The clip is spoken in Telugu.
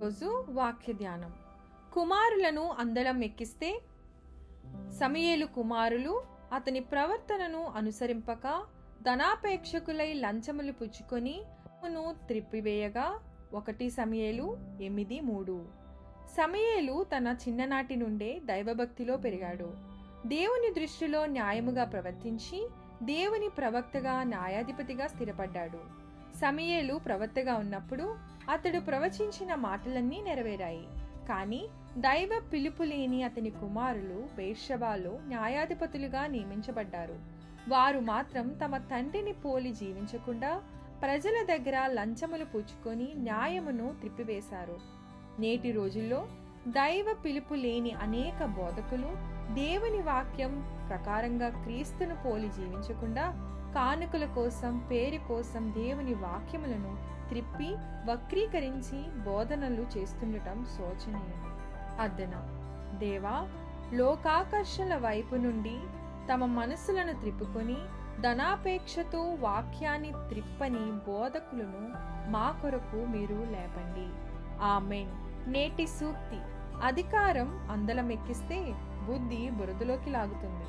రోజు వాక్య ధ్యానం కుమారులను అందలం ఎక్కిస్తే సమయేలు కుమారులు అతని ప్రవర్తనను అనుసరింపక ధనాపేక్షకులై లంచములు పుచ్చుకొని ను త్రిప్పివేయగా. ఒకటి సమయేలు ఎనిమిది మూడు. సమయేలు తన చిన్ననాటి నుండే దైవభక్తిలో పెరిగాడు. దేవుని దృష్టిలో న్యాయముగా ప్రవర్తించి దేవుని ప్రవక్తగా న్యాయాధిపతిగా స్థిరపడ్డాడు. సమయేలు ప్రవక్తగా ఉన్నప్పుడు అతడు ప్రవచించిన మాటలన్నీ నెరవేరాయి. కానీ దైవ పిలుపు లేని అతని కుమారులు బేర్షబాలో న్యాయాధిపతులుగా నియమించబడ్డారు. వారు మాత్రం తమ తండ్రిని పోలి జీవించకుండా ప్రజల దగ్గర లంచములు పుచ్చుకొని న్యాయమును త్రిప్పివేశారు. నేటి రోజుల్లో దైవ పిలుపు లేని అనేక బోధకులు దేవుని వాక్యం ప్రకారంగా క్రీస్తును పోలి జీవించకుండా కానుకల కోసం పేరు కోసం దేవుని వాక్యములను త్రిప్పి వక్రీకరించి బోధనలు చేస్తుండటం శోచనీయం. అద్దన దేవా లోకాకర్షణ వైపు నుండి తమ మనసులను త్రిప్పుకొని ధనాపేక్షతో వాక్యాన్ని త్రిప్పని బోధకులను మా కొరకు మీరు లేపండి. ఆమెన్. నేటి సూక్తి. అధికారం అందలం ఎక్కిస్తే బుద్ధి బురదలోకి లాగుతుంది.